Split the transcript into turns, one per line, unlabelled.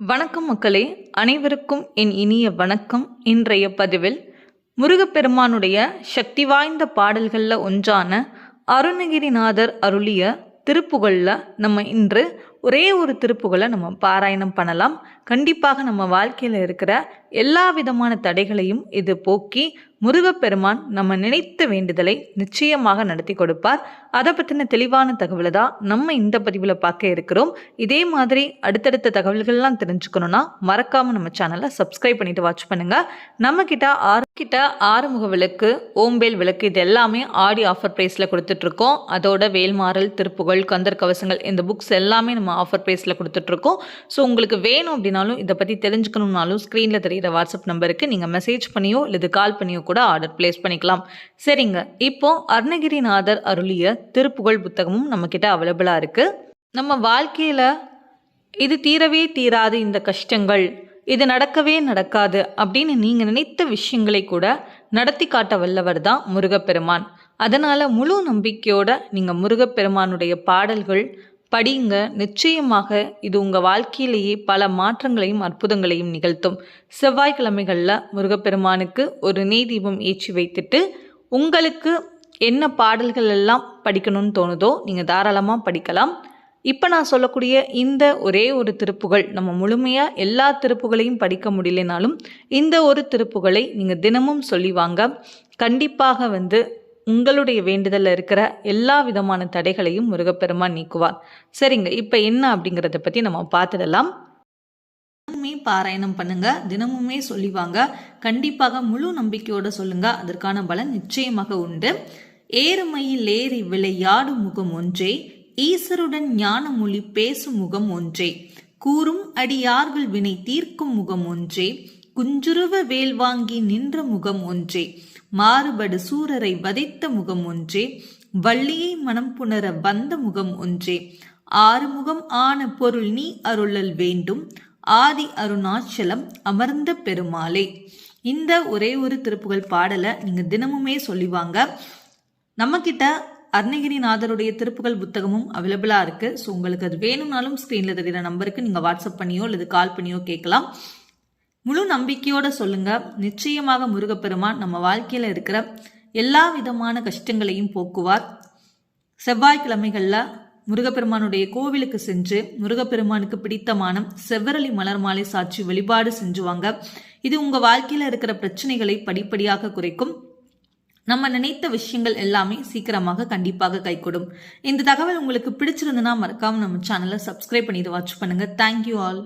வணக்கம் மக்களே அனைவருக்கும் என் இனிய வணக்கம். இன்றைய பதிவில் முருகப்பெருமானுடைய சக்தி வாய்ந்த பாடல்களில் ஒன்றான அருணகிரிநாதர் அருளிய திருப்புகழில் நம்ம இன்று ஒரே ஒரு திருப்புகளை நம்ம பாராயணம் பண்ணலாம். கண்டிப்பாக நம்ம வாழ்க்கையில் இருக்கிற எல்லா விதமான தடைகளையும் இது போக்கி முருகப்பெருமான் நம்ம நினைத்த வேண்டுதலை நிச்சயமாக நடத்தி கொடுப்பார். அதை பற்றின தெளிவான தகவலை தான் நம்ம இந்த பதிவில் பார்க்க இருக்கிறோம். இதே மாதிரி அடுத்தடுத்த தகவல்கள்லாம் தெரிஞ்சுக்கணுன்னா மறக்காமல் நம்ம சேனலை சப்ஸ்கிரைப் பண்ணிட்டு வாட்ச் பண்ணுங்க. நம்ம கிட்ட ஆறு கிட்ட ஆறுமுக விளக்கு ஓம்பேல் விளக்கு இது எல்லாமே ஆடி ஆஃபர் ப்ரைஸில் கொடுத்துட்ருக்கோம் அதோட வேல்மாறல் திருப்புகழ் கந்தர் கவசங்கள் இந்த புக்ஸ் எல்லாமே நம்ம ஆஃபர் ப்ரைஸில் கொடுத்துட்ருக்கோம். ஸோ உங்களுக்கு வேணும் அப்படின்னாலும் இதை பற்றி தெரிஞ்சுக்கணும்னாலும் ஸ்க்ரீனில் தெரிகிற வாட்ஸ்அப் நம்பருக்கு நீங்கள் மெசேஜ் பண்ணியோ இல்லை கால் பண்ணியோ கூட ஆர்டர் ப்ளேஸ் பண்ணிக்கலாம். சரிங்க. இப்போது அருணகிரிநாதர் அருளிய திருப்புகழ் புத்தகமும் நம்மக்கிட்ட அவைலபிளாக இருக்குது நம்ம வாழ்க்கையில் இது தீரவே தீராது இந்த கஷ்டங்கள். இது நடக்கவே நடக்காது அப்படின்னு நீங்கள் நினைத்த விஷயங்களை கூட நடத்தி காட்ட வல்லவர் தான் முருகப்பெருமான். அதனால் முழு நம்பிக்கையோட நீங்கள் முருகப்பெருமானுடைய பாடல்கள் படிங்க. நிச்சயமாக இது உங்கள் வாழ்க்கையிலேயே பல மாற்றங்களையும் அற்புதங்களையும் நிகழ்த்தும். செவ்வாய்க்கிழமைகளில் முருகப்பெருமானுக்கு ஒரு நெய் தீபம் ஏற்றி வைத்துட்டு உங்களுக்கு என்ன பாடல்கள் எல்லாம் படிக்கணும்னு தோணுதோ நீங்கள் தாராளமாக படிக்கலாம். இப்போ நான் சொல்லக்கூடிய இந்த ஒரே ஒரு திருப்புகள் நம்ம முழுமையாக எல்லா திருப்புகளையும் படிக்க முடியலனாலும் இந்த ஒரு திருப்புகளை நீங்கள் தினமும் சொல்லி வாங்க. கண்டிப்பாக வந்து உங்களுடைய வேண்டுதலில் இருக்கிற எல்லா விதமான தடைகளையும் முருகப்பெருமான் நீக்குவார். சரிங்க இப்போ என்ன அப்படிங்கிறத பற்றி நம்ம பார்த்துடலாம் தினமுமே பாராயணம் பண்ணுங்க தினமுமே சொல்லிவாங்க கண்டிப்பாக முழு நம்பிக்கையோட சொல்லுங்க அதற்கான பலன் நிச்சயமாக உண்டு. ஏறுமையில் ஏறி விளையாடும் முகம் ஒன்றே ஈசருடன் ஞான மொழி பேசும் முகம் ஒன்றே. கூறும் அடியார்கள் வினை தீர்க்கும் முகம் ஒன்றே குஞ்சுருவ வேல் வாங்கி நின்ற முகம் ஒன்றே. மாறுபடு சூரரை வதைத்த முகம் ஒன்றே வள்ளியை மனம் புணர வந்த முகம் ஒன்றே. ஆறுமுகம் ஆன பொருள் நீ அருளல் வேண்டும் ஆதி அருணாச்சலம் அமர்ந்த பெருமாளே. இந்த ஒரே ஒரு திருப்புகள் பாடலை நீங்கள் தினமுமே சொல்லிவாங்க நம்மக்கிட்ட அருணகிரிநாதருடைய திருப்புகள் புத்தகமும் அவைலபிளாக இருக்குது ஸோ உங்களுக்கு அது வேணும்னாலும் ஸ்க்ரீனில் தெரிகிற நம்பருக்கு நீங்கள் வாட்ஸ்அப் பண்ணியோ அல்லது கால் பண்ணியோ கேட்கலாம். முழு நம்பிக்கையோட சொல்லுங்க. நிச்சயமாக முருகப்பெருமான் நம்ம வாழ்க்கையில் இருக்கிற எல்லா விதமான கஷ்டங்களையும் போக்குவார். செவ்வாய்க்கிழமைகளில் முருகப்பெருமானுடைய கோவிலுக்கு சென்று முருகப்பெருமானுக்கு பிடித்தமான செவ்வரளி மலர் மாலை சாட்சி வழிபாடு செஞ்சுவாங்க. இது உங்கள் வாழ்க்கையில் இருக்கிற பிரச்சனைகளை படிப்படியாக குறைக்கும். நம்ம நினைத்த விஷயங்கள் எல்லாமே சீக்கிரமாக கண்டிப்பாக கைகூடும். இந்த தகவல் உங்களுக்கு பிடிச்சிருந்துன்னா மறக்காம நம்ம சேனலை சப்ஸ்கிரைப் பண்ணிட்டு வாட்ச் பண்ணுங்க. Thank you all